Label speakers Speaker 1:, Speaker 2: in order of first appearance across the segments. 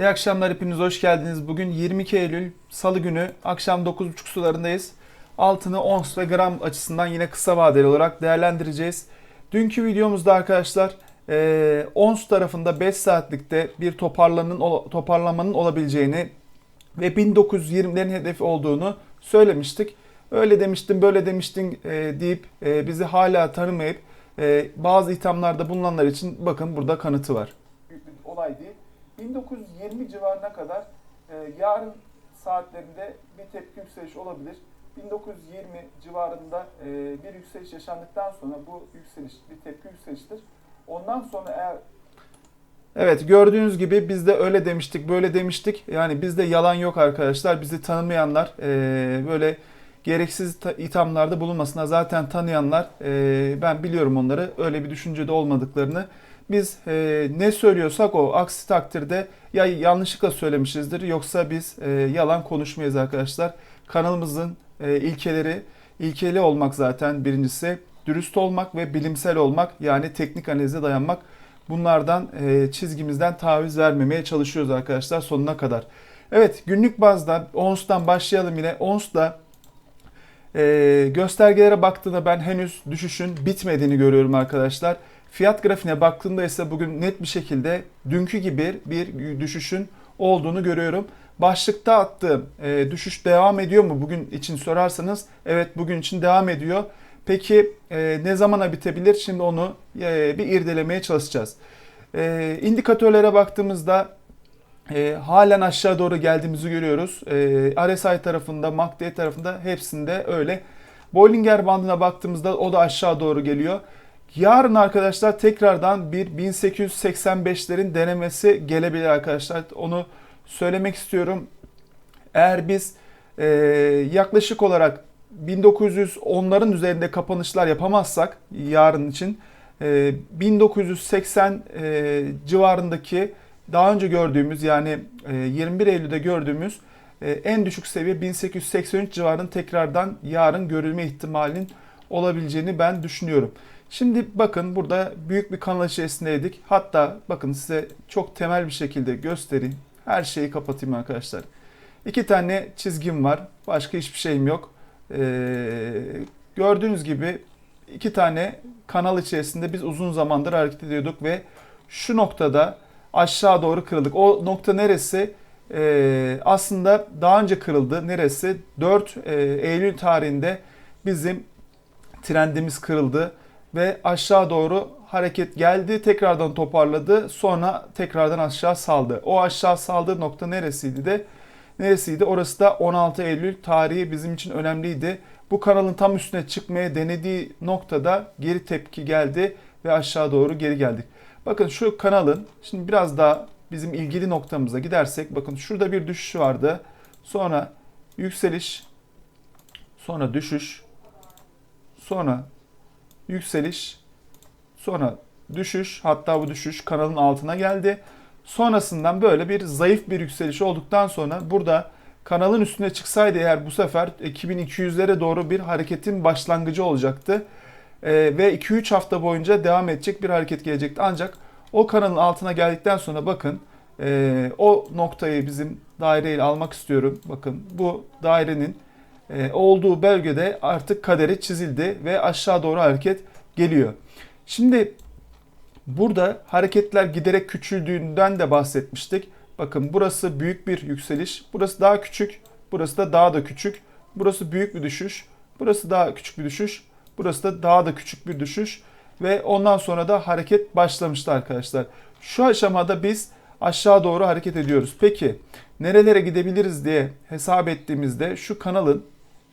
Speaker 1: İyi akşamlar hepiniz hoş geldiniz. Bugün 22 Eylül Salı günü akşam 9.30 sularındayız. Altını ons ve gram açısından yine kısa vadeli olarak değerlendireceğiz. Dünkü videomuzda arkadaşlar e, ons tarafında 5 saatlikte bir toparlanın, toparlamanın olabileceğini ve 1920'lerin hedefi olduğunu söylemiştik. Öyle demiştim böyle demiştin e, deyip e, bizi hala tanımayıp e, bazı ithamlarda bulunanlar için bakın burada kanıtı var.
Speaker 2: olay değil. 1920 civarına kadar e, yarın saatlerinde bir tepki yükseliş olabilir. 1920 civarında e, bir yükseliş yaşandıktan sonra bu yükseliş bir tepki yükseliştir. Ondan sonra eğer
Speaker 1: Evet gördüğünüz gibi biz de öyle demiştik böyle demiştik. Yani bizde yalan yok arkadaşlar. Bizi tanımayanlar e, böyle gereksiz ithamlarda bulunmasına zaten tanıyanlar e, ben biliyorum onları öyle bir düşüncede olmadıklarını. Biz e, ne söylüyorsak o aksi takdirde ya yanlışlıkla söylemişizdir yoksa biz e, yalan konuşmayız arkadaşlar. Kanalımızın e, ilkeleri ilkeli olmak zaten birincisi dürüst olmak ve bilimsel olmak yani teknik analize dayanmak. Bunlardan e, çizgimizden taviz vermemeye çalışıyoruz arkadaşlar sonuna kadar. Evet günlük bazda ONS'tan başlayalım yine. ONS'da e, göstergelere baktığında ben henüz düşüşün bitmediğini görüyorum arkadaşlar. Fiyat grafiğine baktığımda ise bugün net bir şekilde dünkü gibi bir düşüşün olduğunu görüyorum. Başlıkta attığım e, düşüş devam ediyor mu bugün için sorarsanız evet bugün için devam ediyor. Peki e, ne zamana bitebilir? Şimdi onu e, bir irdelemeye çalışacağız. E, indikatörlere baktığımızda e, halen aşağı doğru geldiğimizi görüyoruz. E, RSI tarafında, MACD tarafında hepsinde öyle. Bollinger bandına baktığımızda o da aşağı doğru geliyor. Yarın arkadaşlar tekrardan bir 1885'lerin denemesi gelebilir arkadaşlar. Onu söylemek istiyorum. Eğer biz e, yaklaşık olarak 1910'ların üzerinde kapanışlar yapamazsak yarın için e, 1980 e, civarındaki daha önce gördüğümüz yani e, 21 Eylül'de gördüğümüz e, en düşük seviye 1883 civarının tekrardan yarın görülme ihtimalinin olabileceğini ben düşünüyorum. Şimdi bakın burada büyük bir kanal içerisindeydik. Hatta bakın size çok temel bir şekilde göstereyim. Her şeyi kapatayım arkadaşlar. İki tane çizgim var. Başka hiçbir şeyim yok. Ee, gördüğünüz gibi iki tane kanal içerisinde biz uzun zamandır hareket ediyorduk ve şu noktada aşağı doğru kırıldık. O nokta neresi? Ee, aslında daha önce kırıldı. Neresi? 4 e, Eylül tarihinde bizim trendimiz kırıldı ve aşağı doğru hareket geldi. Tekrardan toparladı. Sonra tekrardan aşağı saldı. O aşağı saldığı nokta neresiydi de? Neresiydi? Orası da 16 Eylül tarihi bizim için önemliydi. Bu kanalın tam üstüne çıkmaya denediği noktada geri tepki geldi ve aşağı doğru geri geldik. Bakın şu kanalın şimdi biraz daha bizim ilgili noktamıza gidersek bakın şurada bir düşüş vardı. Sonra yükseliş, sonra düşüş, sonra yükseliş, sonra düşüş, hatta bu düşüş kanalın altına geldi. Sonrasından böyle bir zayıf bir yükseliş olduktan sonra burada kanalın üstüne çıksaydı eğer bu sefer 2200'lere doğru bir hareketin başlangıcı olacaktı. Ee, ve 2-3 hafta boyunca devam edecek bir hareket gelecekti. Ancak o kanalın altına geldikten sonra bakın e, o noktayı bizim daireyle almak istiyorum. Bakın bu dairenin e, olduğu bölgede artık kaderi çizildi ve aşağı doğru hareket geliyor. Şimdi burada hareketler giderek küçüldüğünden de bahsetmiştik. Bakın burası büyük bir yükseliş. Burası daha küçük. Burası da daha da küçük. Burası büyük bir düşüş. Burası daha küçük bir düşüş. Burası da daha da küçük bir düşüş. Ve ondan sonra da hareket başlamıştı arkadaşlar. Şu aşamada biz aşağı doğru hareket ediyoruz. Peki nerelere gidebiliriz diye hesap ettiğimizde şu kanalın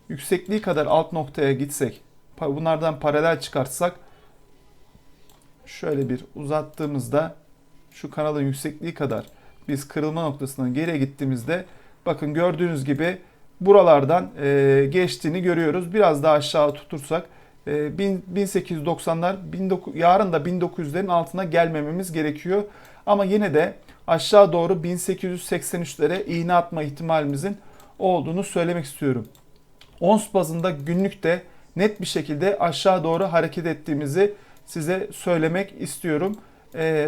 Speaker 1: yüksekliği kadar alt noktaya gitsek, bunlardan paralel çıkartsak şöyle bir uzattığımızda şu kanalın yüksekliği kadar biz kırılma noktasından geriye gittiğimizde bakın gördüğünüz gibi buralardan e, geçtiğini görüyoruz. Biraz daha aşağı tutursak e, 1890'lar yarın da 1900'lerin altına gelmememiz gerekiyor. Ama yine de aşağı doğru 1883'lere iğne atma ihtimalimizin olduğunu söylemek istiyorum. Ons bazında günlükte net bir şekilde aşağı doğru hareket ettiğimizi size söylemek istiyorum.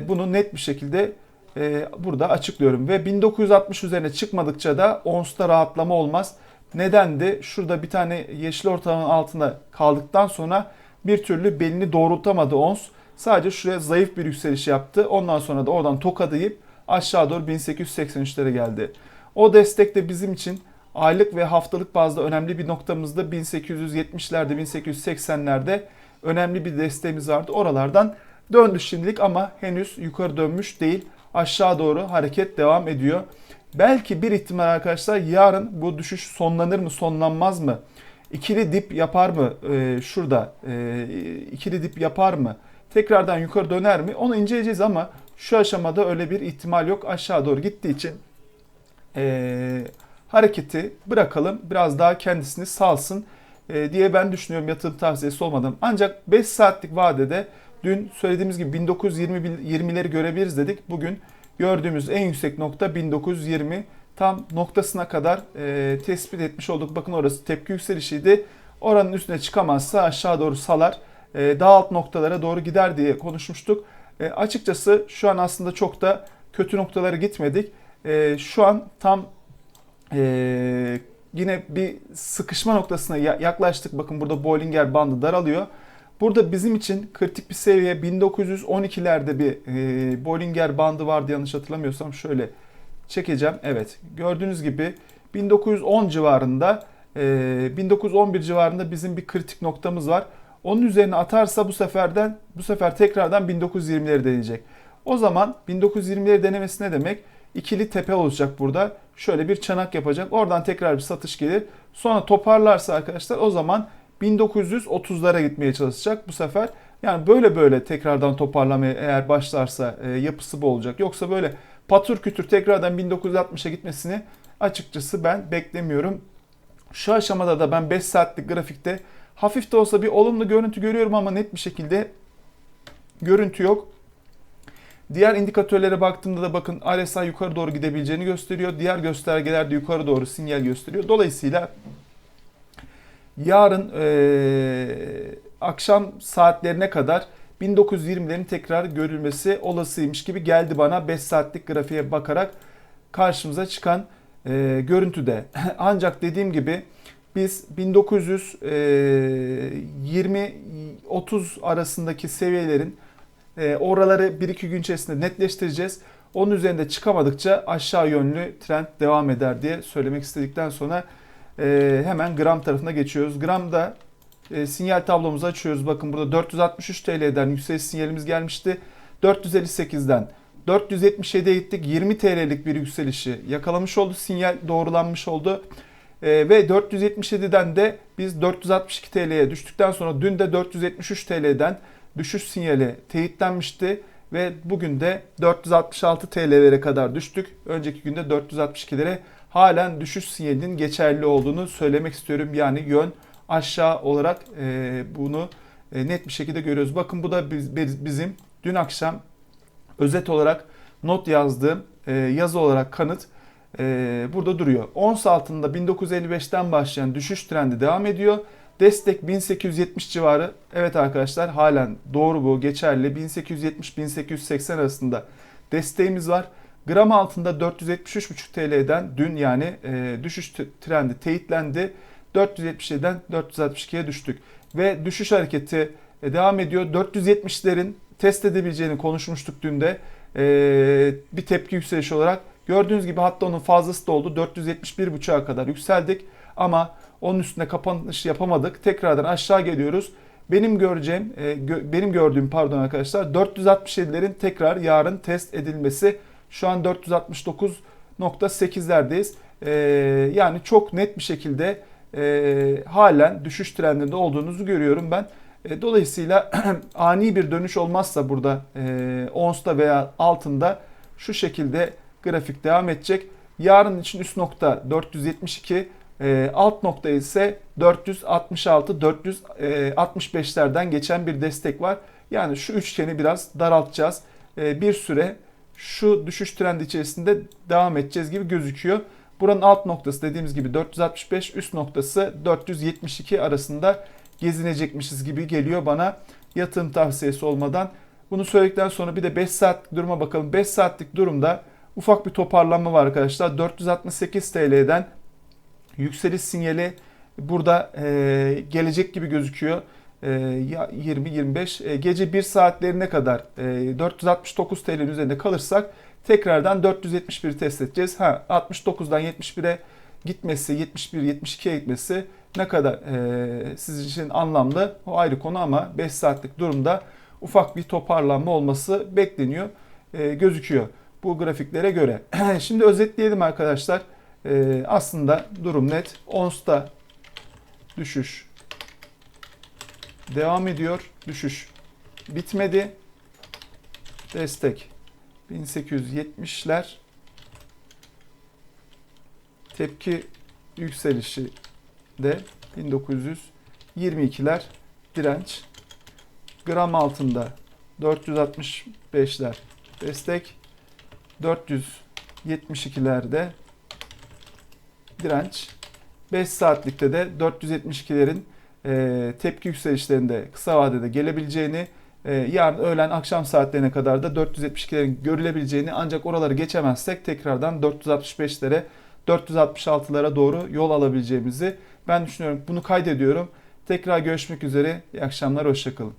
Speaker 1: Bunu net bir şekilde e, burada açıklıyorum. Ve 1960 üzerine çıkmadıkça da ONS'ta rahatlama olmaz. Nedendi? Şurada bir tane yeşil ortalamanın altında kaldıktan sonra bir türlü belini doğrultamadı ONS. Sadece şuraya zayıf bir yükseliş yaptı. Ondan sonra da oradan tokadayıp aşağı doğru 1883'lere geldi. O destek de bizim için aylık ve haftalık bazda önemli bir noktamızda 1870'lerde 1880'lerde önemli bir desteğimiz vardı. Oralardan döndü şimdilik ama henüz yukarı dönmüş değil. Aşağı doğru hareket devam ediyor. Belki bir ihtimal arkadaşlar yarın bu düşüş sonlanır mı sonlanmaz mı? İkili dip yapar mı ee, şurada? Ee, ikili dip yapar mı? Tekrardan yukarı döner mi? Onu inceleyeceğiz ama şu aşamada öyle bir ihtimal yok. Aşağı doğru gittiği için ee, hareketi bırakalım. Biraz daha kendisini salsın e, diye ben düşünüyorum yatırım tavsiyesi olmadan. Ancak 5 saatlik vadede dün söylediğimiz gibi 1920'leri görebiliriz dedik. Bugün gördüğümüz en yüksek nokta 1920 tam noktasına kadar e, tespit etmiş olduk. Bakın orası tepki yükselişiydi. Oranın üstüne çıkamazsa aşağı doğru salar. E, daha alt noktalara doğru gider diye konuşmuştuk. E, açıkçası şu an aslında çok da kötü noktalara gitmedik. E, şu an tam e, yine bir sıkışma noktasına ya- yaklaştık. Bakın burada Bollinger bandı daralıyor. Burada bizim için kritik bir seviye 1912'lerde bir e, Bollinger bandı vardı yanlış hatırlamıyorsam şöyle çekeceğim. Evet gördüğünüz gibi 1910 civarında e, 1911 civarında bizim bir kritik noktamız var. Onun üzerine atarsa bu seferden bu sefer tekrardan 1920'leri deneyecek. O zaman 1920'leri denemesi ne demek? İkili tepe olacak burada. Şöyle bir çanak yapacak. Oradan tekrar bir satış gelir. Sonra toparlarsa arkadaşlar o zaman 1930'lara gitmeye çalışacak bu sefer. Yani böyle böyle tekrardan toparlamaya eğer başlarsa e, yapısı bu olacak. Yoksa böyle patır kütür tekrardan 1960'a gitmesini açıkçası ben beklemiyorum. Şu aşamada da ben 5 saatlik grafikte hafif de olsa bir olumlu görüntü görüyorum ama net bir şekilde görüntü yok. Diğer indikatörlere baktığımda da bakın RSI yukarı doğru gidebileceğini gösteriyor. Diğer göstergeler de yukarı doğru sinyal gösteriyor. Dolayısıyla yarın eee, akşam saatlerine kadar 1920'lerin tekrar görülmesi olasıymış gibi geldi bana 5 saatlik grafiğe bakarak karşımıza çıkan eee görüntüde. Ancak dediğim gibi biz 1920-30 arasındaki seviyelerin e, oraları 1-2 gün içerisinde netleştireceğiz. Onun üzerinde çıkamadıkça aşağı yönlü trend devam eder diye söylemek istedikten sonra e, hemen gram tarafına geçiyoruz. Gramda e, sinyal tablomuzu açıyoruz. Bakın burada 463 TL'den yükseliş sinyalimiz gelmişti. 458'den 477'ye gittik. 20 TL'lik bir yükselişi yakalamış oldu. Sinyal doğrulanmış oldu. E, ve 477'den de biz 462 TL'ye düştükten sonra dün de 473 TL'den düşüş sinyali teyitlenmişti ve bugün de 466 TL'lere kadar düştük. Önceki günde 462'lere halen düşüş sinyalinin geçerli olduğunu söylemek istiyorum. Yani yön aşağı olarak e, bunu e, net bir şekilde görüyoruz. Bakın bu da biz- biz- bizim dün akşam özet olarak not yazdığım e, yazı olarak kanıt e, burada duruyor. Ons altında 1955'ten başlayan düşüş trendi devam ediyor. Destek 1870 civarı. Evet arkadaşlar halen doğru bu geçerli. 1870-1880 arasında desteğimiz var. Gram altında 473,5 TL'den dün yani e, düşüş trendi teyitlendi. 477'den 462'ye düştük. Ve düşüş hareketi e, devam ediyor. 470'lerin test edebileceğini konuşmuştuk dün de. E, bir tepki yükselişi olarak. Gördüğünüz gibi hatta onun fazlası da oldu. 471,5'a kadar yükseldik. Ama onun üstüne kapanış yapamadık. Tekrardan aşağı geliyoruz. Benim göreceğim, e, gö- benim gördüğüm pardon arkadaşlar 467'lerin tekrar yarın test edilmesi. Şu an 469.8'lerdeyiz. E, yani çok net bir şekilde e, halen düşüş trendinde olduğunuzu görüyorum ben. E, dolayısıyla ani bir dönüş olmazsa burada e, onsta veya altında şu şekilde grafik devam edecek. Yarın için üst nokta 472, e, alt nokta ise 466, 465'lerden geçen bir destek var. Yani şu üçgeni biraz daraltacağız. E, bir süre şu düşüş trendi içerisinde devam edeceğiz gibi gözüküyor. Buranın alt noktası dediğimiz gibi 465, üst noktası 472 arasında gezinecekmişiz gibi geliyor bana. Yatırım tavsiyesi olmadan Bunu söyledikten sonra bir de 5 saatlik duruma bakalım. 5 saatlik durumda ufak bir toparlanma var arkadaşlar. 468 TL'den yükseliş sinyali burada e, gelecek gibi gözüküyor. E, ya 20-25 e, gece 1 saatlerine kadar e, 469 TL'nin üzerinde kalırsak tekrardan 471'i test edeceğiz. Ha 69'dan 71'e gitmesi, 71-72'ye gitmesi ne kadar e, sizin için anlamlı o ayrı konu ama 5 saatlik durumda ufak bir toparlanma olması bekleniyor, e, gözüküyor bu grafiklere göre. Şimdi özetleyelim arkadaşlar. E, aslında durum net. ONS'ta düşüş devam ediyor. Düşüş bitmedi. Destek 1870'ler. Tepki yükselişi de 1922'ler direnç. Gram altında 465'ler destek. 472'lerde direnç. 5 saatlikte de 472'lerin e, tepki yükselişlerinde kısa vadede gelebileceğini, e, yarın öğlen akşam saatlerine kadar da 472'lerin görülebileceğini ancak oraları geçemezsek tekrardan 465'lere 466'lara doğru yol alabileceğimizi ben düşünüyorum. Bunu kaydediyorum. Tekrar görüşmek üzere. İyi akşamlar, hoşçakalın.